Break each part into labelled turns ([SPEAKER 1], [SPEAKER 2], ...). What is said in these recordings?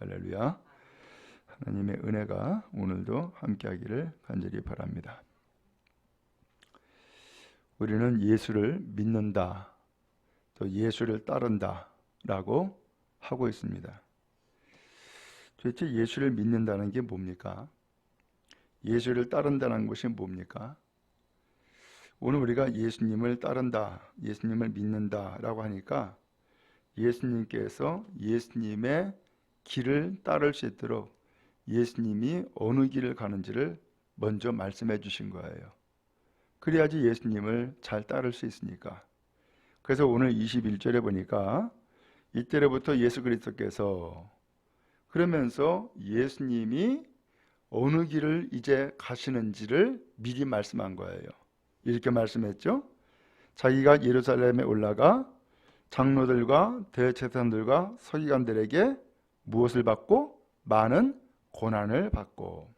[SPEAKER 1] 할렐루야. 하나님의 은혜가 오늘도 함께하기를 간절히 바랍니다. 우리는 예수를 믿는다, 또 예수를 따른다라고 하고 있습니다. 도대체 예수를 믿는다는 게 뭡니까? 예수를 따른다는 것이 뭡니까? 오늘 우리가 예수님을 따른다, 예수님을 믿는다라고 하니까 예수님께서 예수님의 길을 따를 수 있도록 예수님이 어느 길을 가는지를 먼저 말씀해 주신 거예요. 그래야지 예수님을 잘 따를 수 있으니까. 그래서 오늘 21절에 보니까 이때로부터 예수 그리스도께서 그러면서 예수님이 어느 길을 이제 가시는지를 미리 말씀한 거예요. 이렇게 말씀했죠. 자기가 예루살렘에 올라가 장로들과 대제사장들과 서기관들에게 무엇을 받고 많은 고난을 받고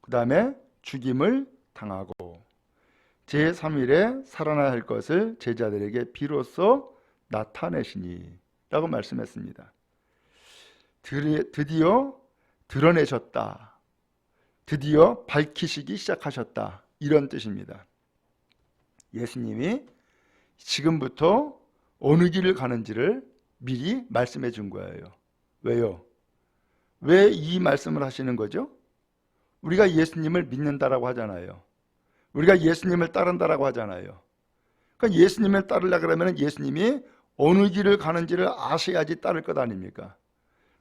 [SPEAKER 1] 그 다음에 죽임을 당하고 제3일에 살아나야 할 것을 제자들에게 비로소 나타내시니 라고 말씀했습니다. 드디어 드러내셨다. 드디어 밝히시기 시작하셨다. 이런 뜻입니다. 예수님이 지금부터 어느 길을 가는지를 미리 말씀해 준 거예요. 왜요? 왜 이 말씀을 하시는 거죠? 우리가 예수님을 믿는다라고 하잖아요. 우리가 예수님을 따른다라고 하잖아요. 그러니까 예수님을 따르려 그러면 예수님이 어느 길을 가는지를 아셔야지 따를 것 아닙니까?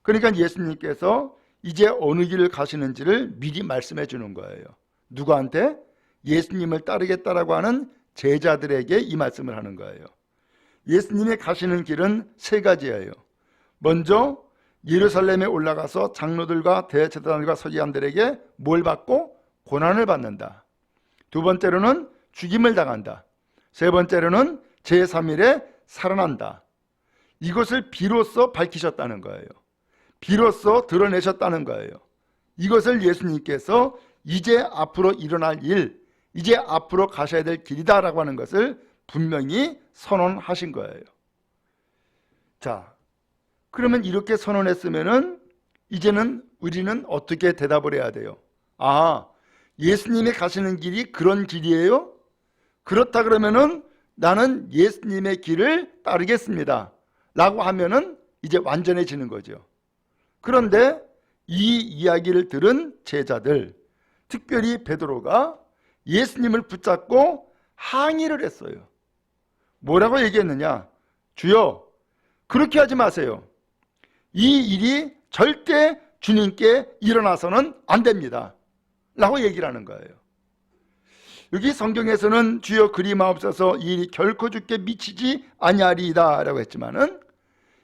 [SPEAKER 1] 그러니까 예수님께서 이제 어느 길을 가시는지를 미리 말씀해 주는 거예요. 누구한테? 예수님을 따르겠다라고 하는 제자들에게 이 말씀을 하는 거예요. 예수님이 가시는 길은 세 가지예요. 먼저 예루살렘에 올라가서 장로들과 대제사장들과 서기관들에게 뭘 받고 고난을 받는다. 두 번째로는 죽임을 당한다. 세 번째로는 제3일에 살아난다. 이것을 비로소 밝히셨다는 거예요. 비로소 드러내셨다는 거예요. 이것을 예수님께서 이제 앞으로 일어날 일, 이제 앞으로 가셔야 될 길이다라고 하는 것을 분명히 선언하신 거예요. 자, 그러면 이렇게 선언했으면은 이제는 우리는 어떻게 대답을 해야 돼요? 아, 예수님이 가시는 길이 그런 길이에요? 그렇다 그러면은 나는 예수님의 길을 따르겠습니다. 라고 하면은 이제 완전해지는 거죠. 그런데 이 이야기를 들은 제자들, 특별히 베드로가 예수님을 붙잡고 항의를 했어요. 뭐라고 얘기했느냐? 주여, 그렇게 하지 마세요. 이 일이 절대 주님께 일어나서는 안 됩니다. 라고 얘기를 하는 거예요. 여기 성경에서는 주여 그리 마옵소서 이 일이 결코 죽게 미치지 아니하리이다 라고 했지만은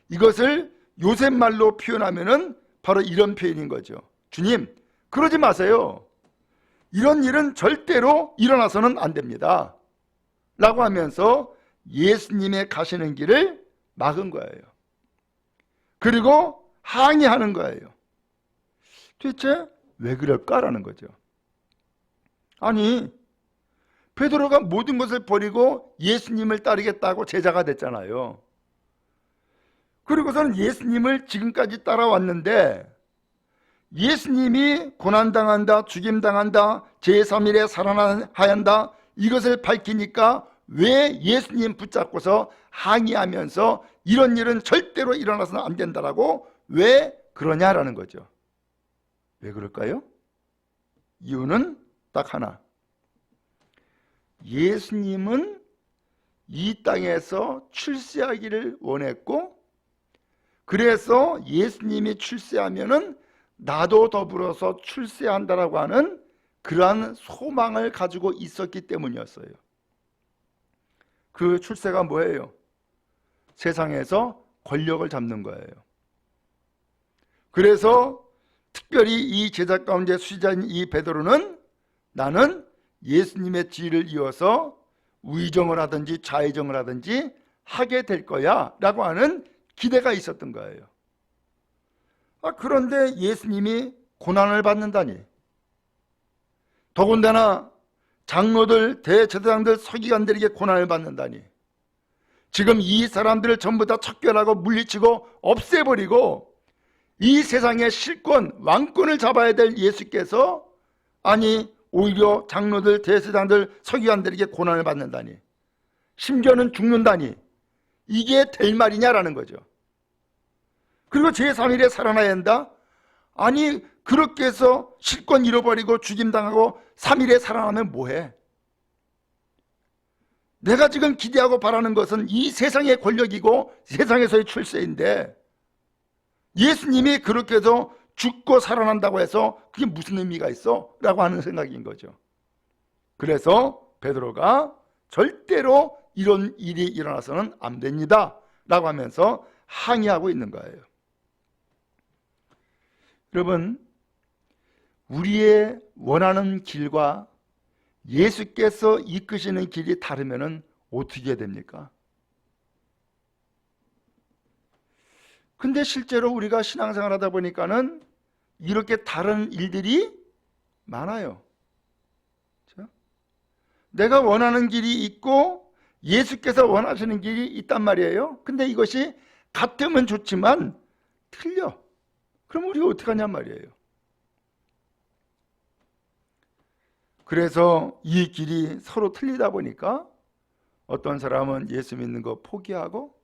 [SPEAKER 1] 이것을 요셉 말로 표현하면은 바로 이런 표현인 거죠. 주님, 그러지 마세요. 이런 일은 절대로 일어나서는 안 됩니다. 라고 하면서 예수님의 가시는 길을 막은 거예요. 그리고 항의하는 거예요. 도대체 왜 그럴까라는 거죠. 아니, 베드로가 모든 것을 버리고 예수님을 따르겠다고 제자가 됐잖아요. 그리고서는 예수님을 지금까지 따라왔는데 예수님이 고난당한다, 죽임당한다, 제3일에 살아나야 한다, 이것을 밝히니까 왜 예수님 붙잡고서 항의하면서 이런 일은 절대로 일어나서는 안 된다라고 왜 그러냐라는 거죠. 왜 그럴까요? 이유는 딱 하나. 예수님은 이 땅에서 출세하기를 원했고, 그래서 예수님이 출세하면은 나도 더불어서 출세한다라고 하는 그러한 소망을 가지고 있었기 때문이었어요. 그 출세가 뭐예요? 세상에서 권력을 잡는 거예요. 그래서 특별히 이 제자 가운데 수지자인 이 베드로는 나는 예수님의 뒤를 이어서 우의정을 하든지 좌의정을 하든지 하게 될 거야 라고 하는 기대가 있었던 거예요. 아, 그런데 예수님이 고난을 받는다니. 더군다나 장로들, 대제사장들, 서기관들에게 고난을 받는다니. 지금 이 사람들을 전부 다 척결하고 물리치고 없애버리고 이 세상의 실권, 왕권을 잡아야 될 예수께서 아니 오히려 장로들, 대세장들, 서기관들에게 고난을 받는다니 심지어는 죽는다니 이게 될 말이냐라는 거죠. 그리고 제3일에 살아나야 한다? 아니 그렇게 해서 실권 잃어버리고 죽임당하고 3일에 살아나면 뭐해? 내가 지금 기대하고 바라는 것은 이 세상의 권력이고 세상에서의 출세인데 예수님이 그렇게 해서 죽고 살아난다고 해서 그게 무슨 의미가 있어? 라고 하는 생각인 거죠. 그래서 베드로가 절대로 이런 일이 일어나서는 안 됩니다. 라고 하면서 항의하고 있는 거예요. 여러분, 우리의 원하는 길과 예수께서 이끄시는 길이 다르면 어떻게 됩니까? 근데 실제로 우리가 신앙생활 하다 보니까는 이렇게 다른 일들이 많아요. 그렇죠? 내가 원하는 길이 있고 예수께서 원하시는 길이 있단 말이에요. 근데 이것이 같으면 좋지만 틀려. 그럼 우리가 어떻게 하냔 말이에요. 그래서 이 길이 서로 틀리다 보니까 어떤 사람은 예수 믿는 거 포기하고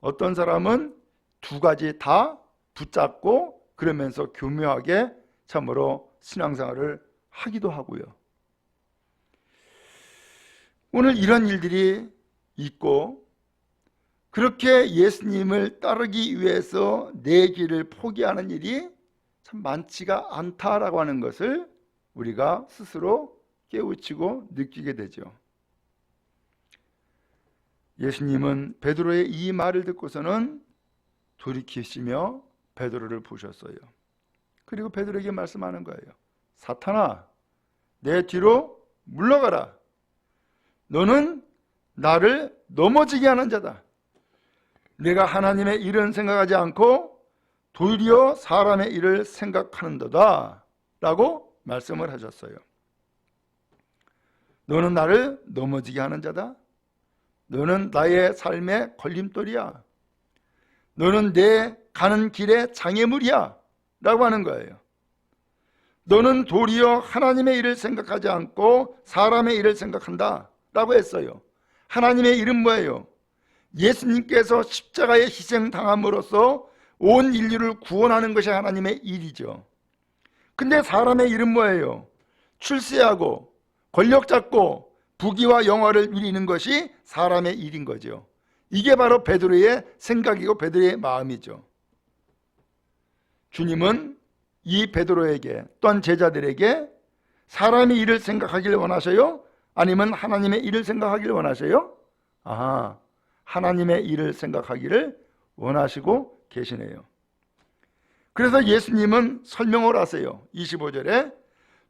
[SPEAKER 1] 어떤 사람은 두 가지 다 붙잡고 그러면서 교묘하게 참으로 신앙생활을 하기도 하고요. 오늘 이런 일들이 있고 그렇게 예수님을 따르기 위해서 내 길을 포기하는 일이 참 많지가 않다라고 하는 것을 우리가 스스로 깨우치고 느끼게 되죠. 예수님은 베드로의 이 말을 듣고서는 돌이키시며 베드로를 보셨어요. 그리고 베드로에게 말씀하는 거예요. 사탄아, 내 뒤로 물러가라. 너는 나를 넘어지게 하는 자다. 내가 하나님의 일은 생각하지 않고 도리어 사람의 일을 생각하는도다. 라고 말씀을 하셨어요. 너는 나를 넘어지게 하는 자다. 너는 나의 삶의 걸림돌이야. 너는 내 가는 길에 장애물이야. 라고 하는 거예요. 너는 도리어 하나님의 일을 생각하지 않고 사람의 일을 생각한다. 라고 했어요. 하나님의 일은 뭐예요? 예수님께서 십자가에 희생당함으로써 온 인류를 구원하는 것이 하나님의 일이죠. 근데 사람의 일은 뭐예요? 출세하고 권력 잡고 부귀와 영화를 누리는 것이 사람의 일인 거죠. 이게 바로 베드로의 생각이고 베드로의 마음이죠. 주님은 이 베드로에게 또한 제자들에게 사람의 일을 생각하기를 원하셔요? 아니면 하나님의 일을 생각하기를 원하셔요? 아하, 하나님의 일을 생각하기를 원하시고 계시네요. 그래서 예수님은 설명을 하세요. 25절에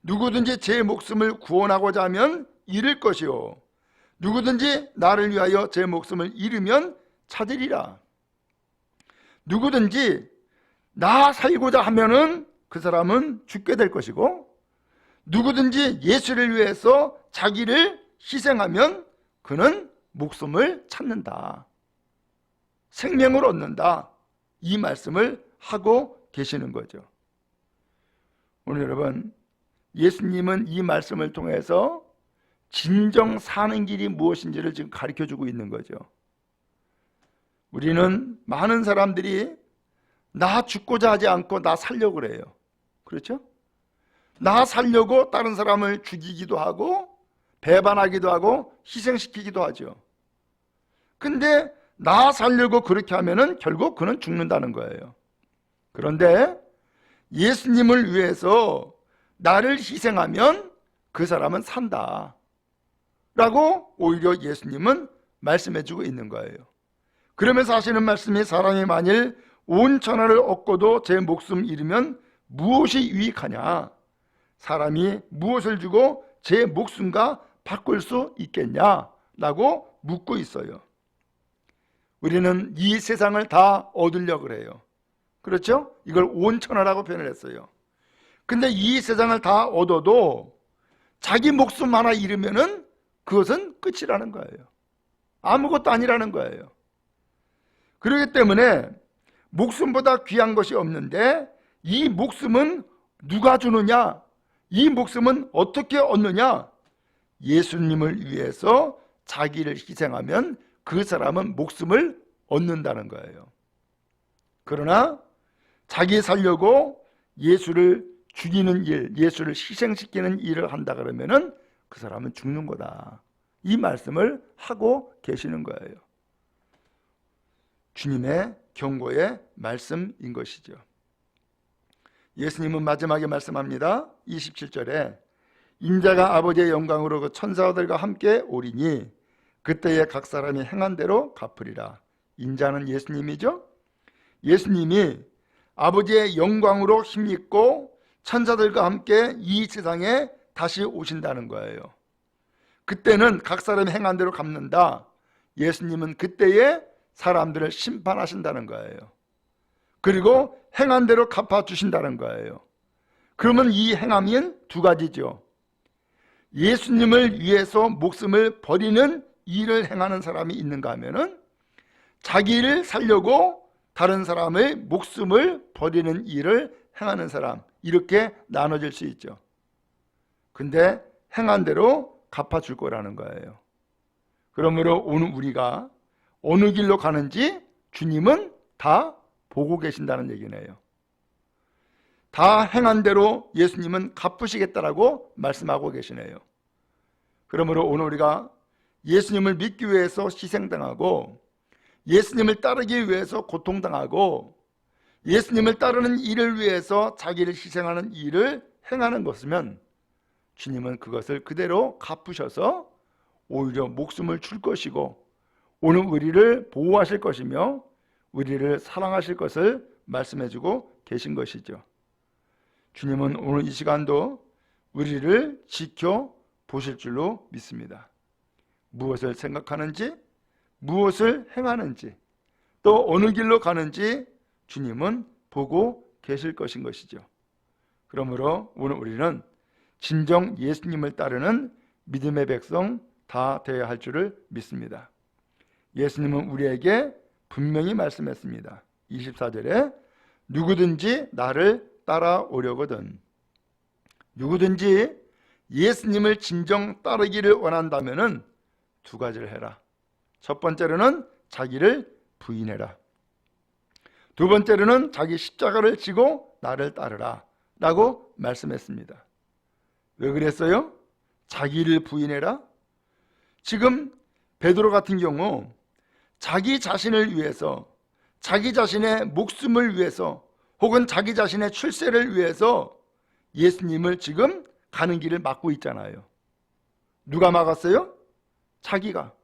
[SPEAKER 1] 누구든지 제 목숨을 구원하고자 하면 잃을 것이요. 누구든지 나를 위하여 제 목숨을 잃으면 찾으리라. 누구든지 나 살고자 하면은 그 사람은 죽게 될 것이고 누구든지 예수를 위해서 자기를 희생하면 그는 목숨을 찾는다. 생명을 얻는다. 이 말씀을 하고 계시는 거죠. 오늘 여러분, 예수님은 이 말씀을 통해서 진정 사는 길이 무엇인지를 지금 가르쳐 주고 있는 거죠. 우리는 많은 사람들이 나 죽고자 하지 않고 나 살려고 그래요. 그렇죠? 나 살려고 다른 사람을 죽이기도 하고 배반하기도 하고 희생시키기도 하죠. 근데 나 살려고 그렇게 하면은 결국 그는 죽는다는 거예요. 그런데 예수님을 위해서 나를 희생하면 그 사람은 산다. 라고 오히려 예수님은 말씀해 주고 있는 거예요. 그러면서 하시는 말씀이 사람이 만일 온 천하를 얻고도 제 목숨 잃으면 무엇이 유익하냐? 사람이 무엇을 주고 제 목숨과 바꿀 수 있겠냐? 라고 묻고 있어요. 우리는 이 세상을 다 얻으려고 그래요. 그렇죠? 이걸 온천하라고 표현을 했어요. 근데 이 세상을 다 얻어도 자기 목숨 하나 잃으면은 그것은 끝이라는 거예요. 아무것도 아니라는 거예요. 그렇기 때문에 목숨보다 귀한 것이 없는데 이 목숨은 누가 주느냐? 이 목숨은 어떻게 얻느냐? 예수님을 위해서 자기를 희생하면 그 사람은 목숨을 얻는다는 거예요. 그러나 자기 살려고 예수를 죽이는 일, 예수를 희생시키는 일을 한다 그러면은 그 사람은 죽는 거다. 이 말씀을 하고 계시는 거예요. 주님의 경고의 말씀인 것이죠. 예수님은 마지막에 말씀합니다. 27절에 인자가 아버지의 영광으로 그 천사들과 함께 오리니 그때에 각 사람이 행한 대로 갚으리라. 인자는 예수님이죠. 예수님이 아버지의 영광으로 힘입고 천사들과 함께 이 세상에 다시 오신다는 거예요. 그때는 각 사람이 행한 대로 갚는다. 예수님은 그때에 사람들을 심판하신다는 거예요. 그리고 행한 대로 갚아 주신다는 거예요. 그러면 이 행함인 두 가지죠. 예수님을 위해서 목숨을 버리는 일을 행하는 사람이 있는가 하면은 자기를 살려고 다른 사람의 목숨을 버리는 일을 행하는 사람 이렇게 나눠질 수 있죠. 근데 행한 대로 갚아줄 거라는 거예요. 그러므로 오늘 우리가 어느 길로 가는지 주님은 다 보고 계신다는 얘기네요. 다 행한 대로 예수님은 갚으시겠다라고 말씀하고 계시네요. 그러므로 오늘 우리가 예수님을 믿기 위해서 희생당하고 예수님을 따르기 위해서 고통당하고 예수님을 따르는 일을 위해서 자기를 희생하는 일을 행하는 것이면 주님은 그것을 그대로 갚으셔서 오히려 목숨을 줄 것이고 오늘 우리를 보호하실 것이며 우리를 사랑하실 것을 말씀해 주고 계신 것이죠. 주님은 오늘 이 시간도 우리를 지켜 보실 줄로 믿습니다. 무엇을 생각하는지, 무엇을 행하는지, 또 어느 길로 가는지 주님은 보고 계실 것인 것이죠. 그러므로 오늘 우리는 진정 예수님을 따르는 믿음의 백성 다 되어야 할 줄을 믿습니다. 예수님은 우리에게 분명히 말씀했습니다. 24절에 누구든지 나를 따라오려거든 누구든지 예수님을 진정 따르기를 원한다면은 두 가지를 해라. 첫 번째로는 자기를 부인해라. 두 번째로는 자기 십자가를 지고 나를 따르라. 라고 말씀했습니다. 왜 그랬어요? 자기를 부인해라? 지금 베드로 같은 경우 자기 자신을 위해서 자기 자신의 목숨을 위해서 혹은 자기 자신의 출세를 위해서 예수님을 지금 가는 길을 막고 있잖아요. 누가 막았어요? 자기가.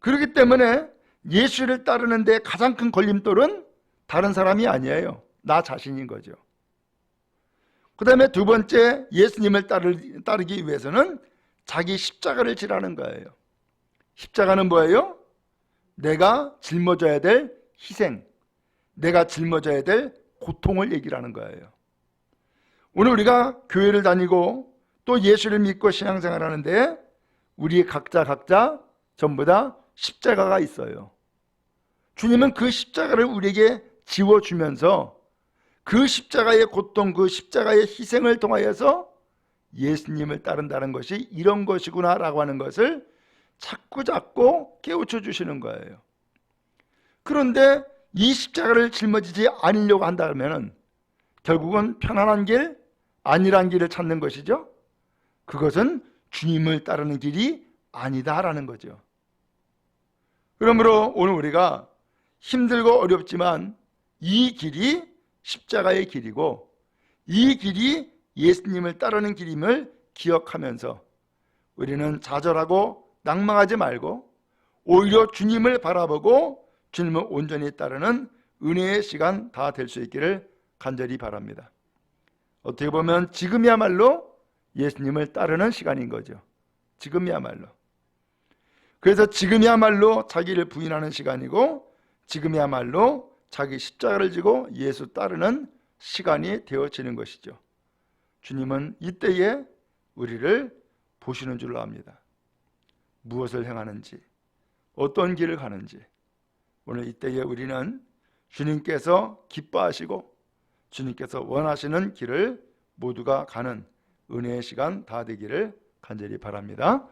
[SPEAKER 1] 그렇기 때문에 예수를 따르는데 가장 큰 걸림돌은 다른 사람이 아니에요. 나 자신인 거죠. 그 다음에 두 번째 예수님을 따르, 따르기 위해서는 자기 십자가를 지라는 거예요. 십자가는 뭐예요? 내가 짊어져야 될 희생, 내가 짊어져야 될 고통을 얘기하는 거예요. 오늘 우리가 교회를 다니고 또 예수를 믿고 신앙생활 하는데 우리 각자 각자 전부 다 십자가가 있어요. 주님은 그 십자가를 우리에게 지워주면서 그 십자가의 고통, 그 십자가의 희생을 통하여서 예수님을 따른다는 것이 이런 것이구나라고 하는 것을 자꾸 자꾸 깨우쳐 주시는 거예요. 그런데 이 십자가를 짊어지지 않으려고 한다면 결국은 편안한 길, 아니란 길을 찾는 것이죠. 그것은 주님을 따르는 길이 아니다라는 거죠. 그러므로 오늘 우리가 힘들고 어렵지만 이 길이 십자가의 길이고 이 길이 예수님을 따르는 길임을 기억하면서 우리는 좌절하고 낭망하지 말고 오히려 주님을 바라보고 주님을 온전히 따르는 은혜의 시간 다 될 수 있기를 간절히 바랍니다. 어떻게 보면 지금이야말로 예수님을 따르는 시간인 거죠. 지금이야말로. 그래서 지금이야말로 자기를 부인하는 시간이고 지금이야말로 자기 십자가를 지고 예수 따르는 시간이 되어지는 것이죠. 주님은 이때에 우리를 보시는 줄로 압니다. 무엇을 행하는지, 어떤 길을 가는지, 오늘 이때에 우리는 주님께서 기뻐하시고 주님께서 원하시는 길을 모두가 가는 은혜의 시간 다 되기를 간절히 바랍니다.